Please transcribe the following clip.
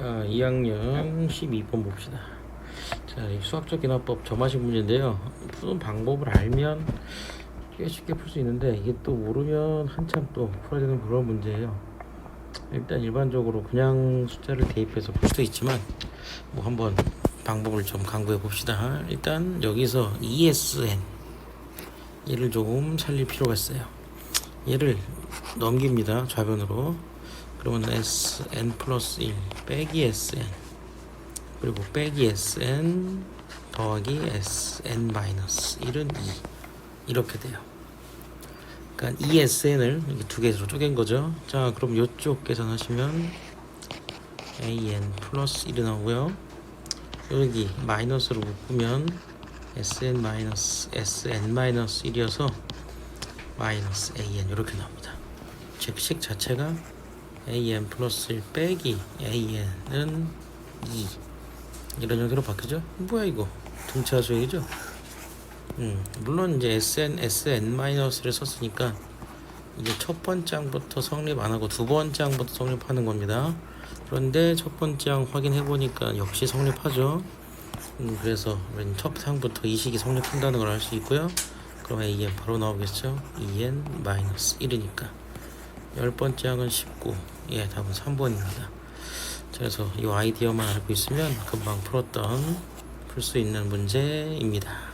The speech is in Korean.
자, 2학년 12번 봅시다. 자, 이 수학적 기납법 점화식 문제인데요. 푸는 방법을 알면 꽤 쉽게 풀 수 있는데 이게 또 모르면 한참 또 풀어야 되는 그런 문제예요. 일단 일반적으로 그냥 숫자를 대입해서 풀 수도 있지만 뭐 한번 방법을 좀 강구해 봅시다. 일단 여기서 ESN 얘를 조금 살릴 필요가 있어요. 얘를 넘깁니다. 좌변으로. 그러면 S n 플러스 1 빼기 SN 그리고 빼기 SN 더하기 SN 마이너스 1은 2 이렇게 돼요. 그러니까 ESN을 이렇게 두 개로 쪼갠 거죠. 자, 그럼 이쪽 계산하시면 AN 플러스 1이 나오고요. 여기 마이너스로 묶으면 SN 마이너스 SN 마이너스 1이어서 마이너스 AN 이렇게 나옵니다. 즉식 자체가 AN 플러스 1 빼기 AN은 2 이런 형태로 바뀌죠? 뭐야 이거 등차 수행이죠? 음, 물론 이제 SN, SN 마이너스를 썼으니까 이제 첫 번째 항부터 성립 안 하고 두 번째 항부터 성립하는 겁니다. 그런데 첫 번째 항 확인해 보니까 역시 성립하죠. 음, 그래서 맨첫 항부터 이 식이 성립한다는 걸 알 수 있고요. 그럼 AN 바로 나오겠죠? EN 마이너스 1이니까. 열 번째 항은 19. 예, 답은 3번입니다. 그래서 이 아이디어만 알고 있으면 금방 풀었던 풀 수 있는 문제입니다.